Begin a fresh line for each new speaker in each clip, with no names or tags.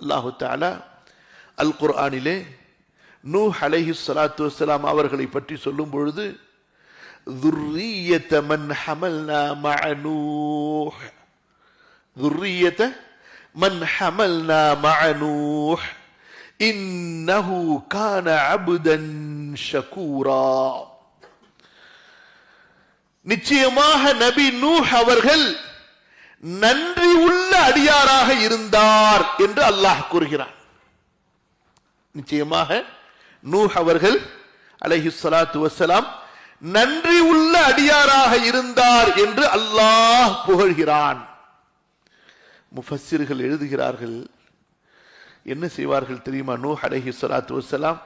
அல்லாஹு தாலா அல் குர்ஆனிலே நூ ஹலைஹி சலாத்து வலாம் அவர்களை பற்றி சொல்லும் பொழுது நிச்சயமாக நபி நூஹ் அவர்கள் நன்றி உள்ள அடியாராக இருந்தார் என்று அல்லாஹ் கூறுகிறார் நிச்சயமாக நூஹ் அவர்கள் அலஹி சலாத்து வஸ்ஸலாம் நன்றி உள்ள அடியாராக இருந்தார் என்று அல்லாஹ் புகழ்கிறான். முஃபஸிர்கள் எழுதுகிறார்கள் என்ன செய்வார்கள் தெரியுமா? நூஹ் அலஹி சலாத்து வசலாம்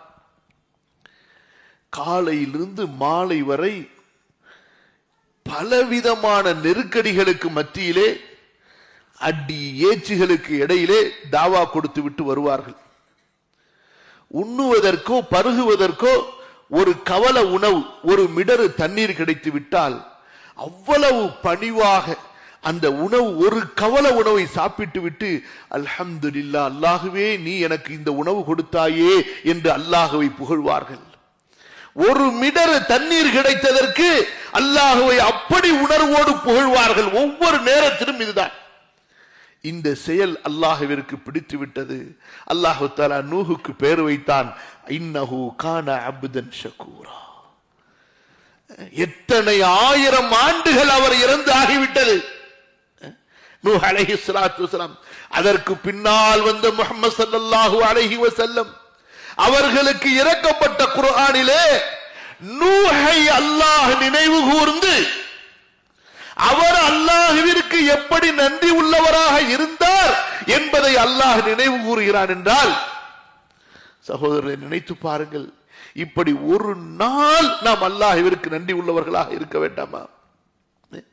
காலையிலிருந்து மாலை வரை பலவிதமான நெருக்கடிகளுக்கு மத்தியிலே அடி ஏச்சுகளுக்கு இடையிலே தாவா கொடுத்து விட்டு வருவார்கள். உண்ணுவதற்கோ பருகுவதற்கோ ஒரு கவல உணவு ஒரு மிடரு தண்ணீர் கிடைத்து விட்டால் அவ்வளவு பணிவாக அந்த உணவு ஒரு கவல உணவை சாப்பிட்டு விட்டு அல்ஹம்துலில்லா அல்லாகவே நீ எனக்கு இந்த உணவு கொடுத்தாயே என்று அல்லாஹுவை புகழ்வார்கள். ஒரு மிடரு தண்ணீர் கிடைத்ததற்கு அல்லாஹுவை அப்படி உணர்வோடு புகழ்வார்கள் ஒவ்வொரு நேரத்திலும் இதுதான். இந்த செயல் அல்லாஹுவிற்கு பிடித்து விட்டது அல்லாஹு தாலா நூஹுக்கு பேர் வைத்தான். இன்னஹு கான அப்தன் ஷக்கூரா எத்தனை ஆயிரம் ஆண்டுகள் அவர் இறந்து ஆகிவிட்டது. நூ அலைஹி சலாத்து அதற்கு பின்னால் வந்த முகமது ஸல்லல்லாஹு அலைஹி வஸல்லம். அவர்களுக்கு இறக்கப்பட்ட குர்ஆனிலே நூஹை அல்லாஹ் நினைவு கூர்ந்து அவர் அல்லாஹுவிற்கு எப்படி நன்றி உள்ளவராக இருந்தார் என்பதை அல்லாஹ் நினைவு கூறுகிறான் என்றால் சகோதரரை நினைத்து பாருங்கள். இப்படி ஒரு நாள் நாம் அல்லாஹுவிற்கு நன்றி உள்ளவர்களாக இருக்க வேண்டாமா?